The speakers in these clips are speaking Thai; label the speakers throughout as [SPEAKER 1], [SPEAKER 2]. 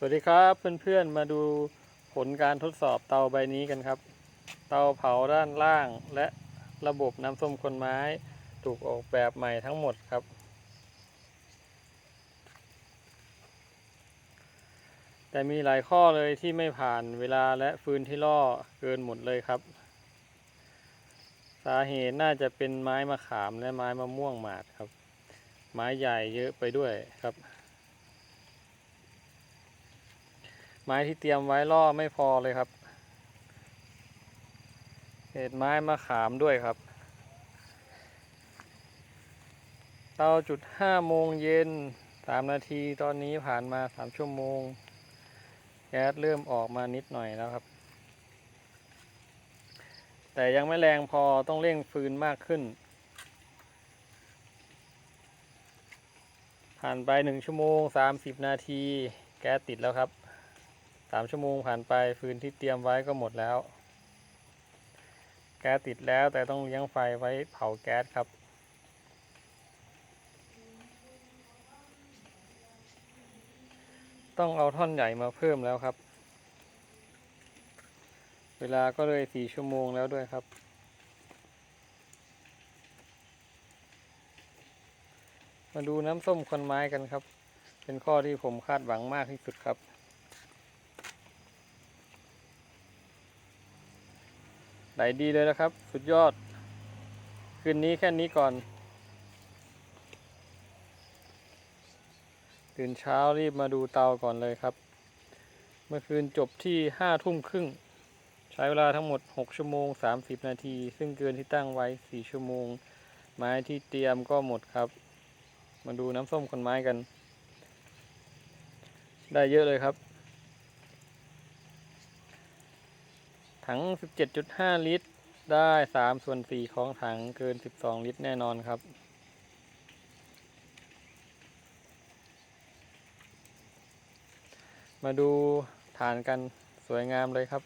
[SPEAKER 1] สวัสดีครับเพื่อนๆมาดูผลการทดสอบเตาใบนี้กันครับ เตาเผาด้านล่าง และระบบน้ำส้มคนไม้ ถูกออกแบบใหม่ทั้งหมดครับ แต่มีหลายข้อเลยที่ไม่ผ่านเวลาและฟืนที่ล่อเกินหมดเลยครับ สาเหตุน่าจะเป็นไม้มะขามและไม้มะม่วงหมาดครับ ไม้ใหญ่เยอะไปด้วยครับ ไม้ที่เตรียมไว้ล่อไม่พอเลยครับเศษไม้มะขามด้วยครับเตาจุดห้าโมงเย็นสามนาทีตอนนี้ผ่านมาสามชั่วโมง แก๊สเริ่มออกมานิดหน่อยแล้วครับ แต่ยังไม่แรงพอต้องเร่งฟืนมากขึ้น ผ่านไปหนึ่งชั่วโมงสามสิบนาที แก๊สติดแล้วครับ สามชั่วโมงผ่านไปฟืนที่เตรียมไว้ก็หมดแล้ว แก๊สติดแล้วแต่ต้องเลี้ยงไฟไว้เผาแก๊สครับ ต้องเอาท่อนใหญ่มาเพิ่มแล้วครับ เวลาก็เลยสี่ชั่วโมงแล้วด้วยครับ มาดูน้ำส้มควันไม้กันครับ เป็นข้อที่ผมคาดหวังมากที่สุดครับ ไหลดีเลยนะครับ สุดยอด คืนนี้แค่นี้ก่อน ตื่นเช้ารีบมาดูเตาก่อนเลยครับ เมื่อคืนจบที่ห้าทุ่มครึ่ง ใช้เวลาทั้งหมด 6 ชั่วโมง 30 นาที ซึ่งเกินที่ตั้งไว้ 4 ชั่วโมง ไม้ที่เตรียมก็หมดครับ มาดูน้ำส้มคนไม้กัน ได้เยอะเลยครับ ถัง 17.5 ลิตร ได้ 3 ส่วน 4 ของถังเกิน 12 ลิตรแน่นอนครับ มาดูฐานกันสวยงามเลยครับ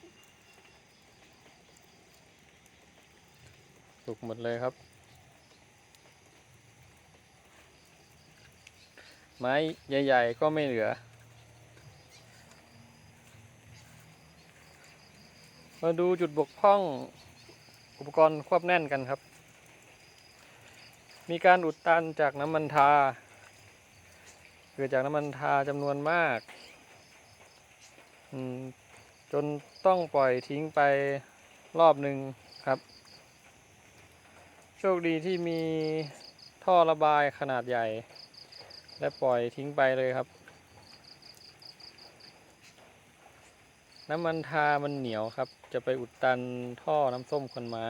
[SPEAKER 1] สุกหมดเลยครับ ไม้ใหญ่ ๆ ก็ไม่เหลือ มาดูจุดบกพร่องอุปกรณ์ควบแน่นกันครับ มีการอุดตันจากน้ำมันทา เกิดจากน้ำมันทาจำนวนมาก จนต้องปล่อยทิ้งไปรอบหนึ่งครับ โชคดีที่มีท่อระบายขนาดใหญ่ และปล่อยทิ้งไปเลยครับ น้ำมันทามันเหนียวครับ จะไปอุดตันท่อน้ำส้มคนไม้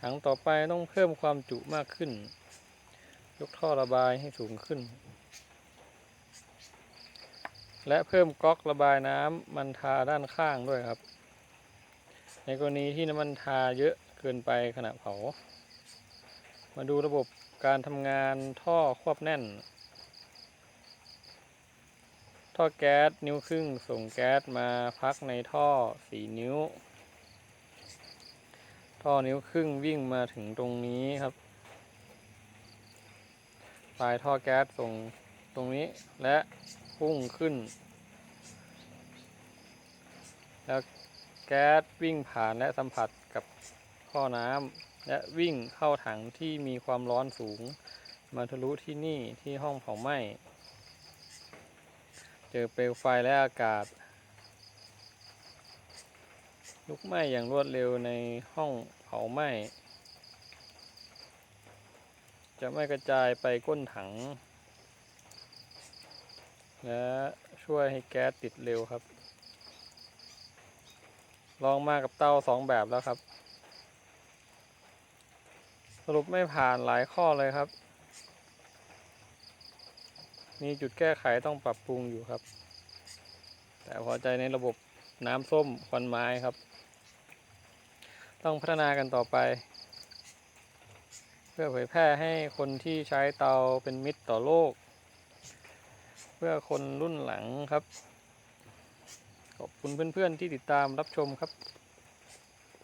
[SPEAKER 1] ถังต่อไปต้องเพิ่มความจุมากขึ้น ยกท่อระบายให้สูงขึ้น และเพิ่มก๊อกระบายน้ำมันทาด้านข้างด้วยครับ ในกรณีที่น้ำมันทาเยอะเกินไปขณะเผา มาดูระบบการทำงานท่อควบแน่น ท่อแก๊สนิ้วครึ่งส่งแก๊สมาพักในท่อสีนิ้ว ท่อนิ้วครึ่งวิ่งมาถึงตรงนี้ครับ ปลายท่อแก๊สส่งตรงนี้และพุ่งขึ้น แล้วแก๊สวิ่งผ่านและสัมผัสกับท่อน้ำและวิ่งเข้าถังที่มีความร้อนสูง มาทะลุที่นี่ที่ห้องเผาไหม้ เจอเปลวไฟและอากาศ ลุกไหม้อย่างรวดเร็วในห้องเผาไหม้ จะไม่กระจายไปก้นถัง และช่วยให้แก๊สติดเร็วครับ ลองมากับเตาสองแบบแล้วครับ สรุปไม่ผ่านหลายข้อเลยครับ มีจุดแก้ไขต้องปรับปรุงอยู่ครับ แต่พอใจในระบบน้ำส้มควันไม้ครับ ต้องพัฒนากันต่อไป เพื่อเผยแพร่ให้คนที่ใช้เตาเป็นมิตรต่อโลก เพื่อคนรุ่นหลังครับ ขอบคุณเพื่อนๆที่ติดตามรับชมครับ